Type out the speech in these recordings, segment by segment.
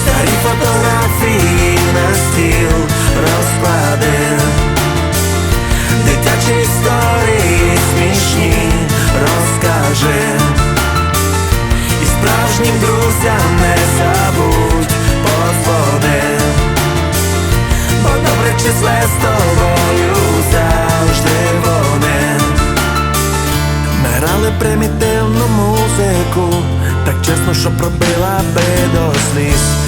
Старі фотографії на стіл розклади. Дитячі історії смішні розкажи. І справжнім друзям не забудь подзвони. Бо добре числе з тобою завжди вони. Ми примітивну музику, так чесно, що пробила би до сліз.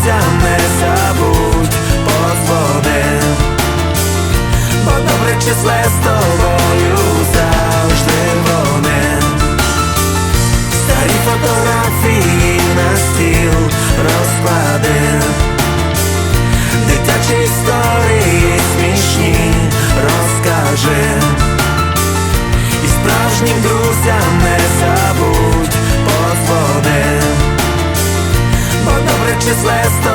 справжнім не забудь позвони, Бо добре числе з забудь подзвони.